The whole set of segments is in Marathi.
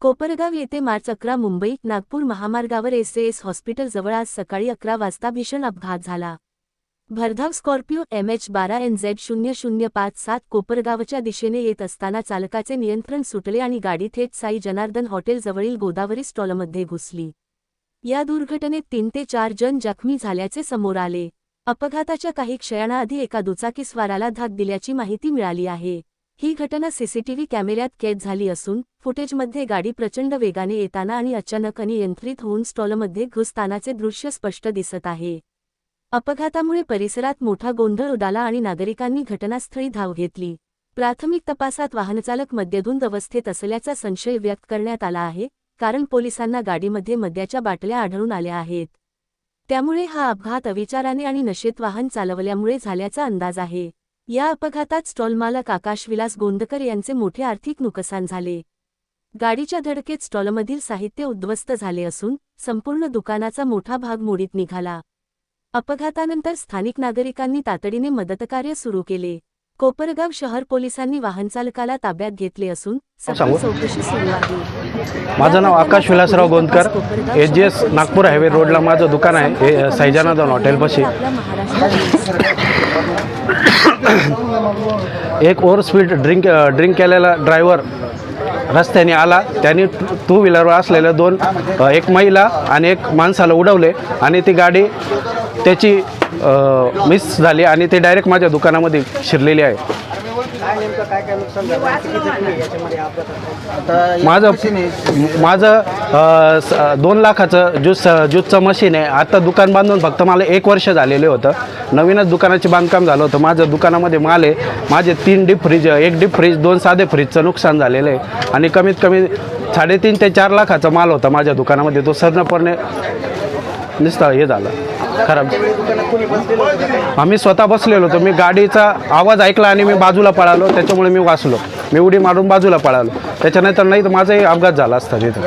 कोपरगाव येथे मार्च अकरा मुंबईत नागपूर महामार्गावर एस एस हॉस्पिटलजवळ आज सकाळी अकरा वाजता भीषण अपघात झाला. भरधाव स्कॉर्पिओ एम एच बारा एन झेड शून्य शून्य पाच सात कोपरगावच्या दिशेने येत असताना चालकाचे नियंत्रण सुटले आणि गाडी थेट साई जनार्दन हॉटेलजवळील गोदावरी स्टॉलमध्ये घुसली. या दुर्घटनेत तीन ते चार जण जखमी झाल्याचे समोर आले. अपघाताच्या काही क्षणाआधी एका दुचाकीस्वाराला धाक दिल्याची माहिती मिळाली आहे. ही घटना सीसीटीव्ही कॅमेऱ्यात कैद झाली असून फुटेजमध्ये गाडी प्रचंड वेगाने येताना आणि अचानक अनियंत्रित होऊन स्टॉलमध्ये घुसतानाचे दृश्य स्पष्ट दिसत आहे. अपघातामुळे परिसरात मोठा गोंधळ उडाला आणि नागरिकांनी घटनास्थळी धाव घेतली. प्राथमिक तपासात वाहनचालक मद्यधुंद अवस्थेत असल्याचा संशय व्यक्त करण्यात आला आहे कारण पोलिसांना गाडीमध्ये मद्याच्या बाटल्या आढळून आल्या आहेत. त्यामुळे हा अपघात अविचाराने आणि नशेत वाहन चालवल्यामुळे झाल्याचा अंदाज आहे. या अपघातात स्टॉलमालक आकाश विलास गोंदकर यांचे मोठे आर्थिक नुकसान झाले. गाडीच्या धडकेत स्टॉलमधील साहित्य उद्ध्वस्त झाले असून संपूर्ण दुकानाचा मोठा भाग मोडीत निघाला. अपघातानंतर स्थानिक नागरिकांनी तातडीने मदतकार्य सुरू केले. कोपरगाव शहर पोलिसांनी वाहनचालकाला ताब्यात घेतले असून? चौकशी सुरू आहे. माझं नाव Akash Vilasrao Gondkar. A G S Nagpur highway रोडला माझं दुकान आहे. सैजानादन हॉटेलपाशी. आपला महाराष्ट्र एक ओव्हर स्पीड ड्रिंक ड्रिंक केलेला ड्रायव्हर रस्त्याने आला. त्याने टू व्हीलरवर असलेल्या दोन एक महिला आणि एक माणसाला उडवले आणि ती गाडी त्याची मिस झाली आणि ती डायरेक्ट माझ्या दुकानामध्ये शिरलेली आहे. माझं माझं दोन लाखाचं ज्यूस ज्यूसचं मशीन आहे. आता दुकान बांधून फक्त मला एक वर्ष झालेले होतं. नवीनच दुकानाचे बांधकाम झालं होतं. माझं दुकानामध्ये माल आहे. माझे तीन डीप फ्रीज एक डीप फ्रीज दोन साधे फ्रीजचं नुकसान झालेलं आहे. आणि कमीत कमी साडेतीन ते चार लाखाचा माल होता माझ्या दुकानामध्ये. तो सर्णपणे नुसतं हे झालं. खराब? आम्ही स्वतः बसलेलो होतो. मी गाडीचा आवाज ऐकला आणि मी बाजूला पळालो. त्याच्यामुळे मी वाचलो. मी उडी मारून बाजूला पळालो. त्याच्यानंतर नाही तर माझाही अपघात झाला असता तिथं.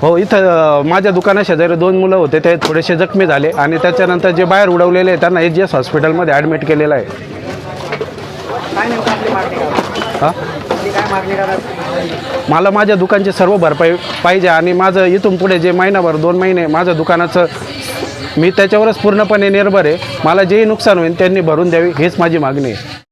हो इथं माझ्या दुकाना शेजारी दोन मुलं होते. ते थोडेसे जखमी झाले. आणि त्याच्यानंतर जे बाहेर उडवलेले त्यांना एच जी एस हॉस्पिटलमध्ये ॲडमिट केलेलं आहे. हां? मागणी मला माझ्या दुकानची सर्व भरपाई पाहिजे आणि माझं इथून पुढे जे महिनाभर दोन महिने माझं दुकानाचं मी त्याच्यावरच पूर्णपणे निर्भर आहे. मला जेही नुकसान होईल त्यांनी भरून द्यावी हीच माझी मागणी आहे.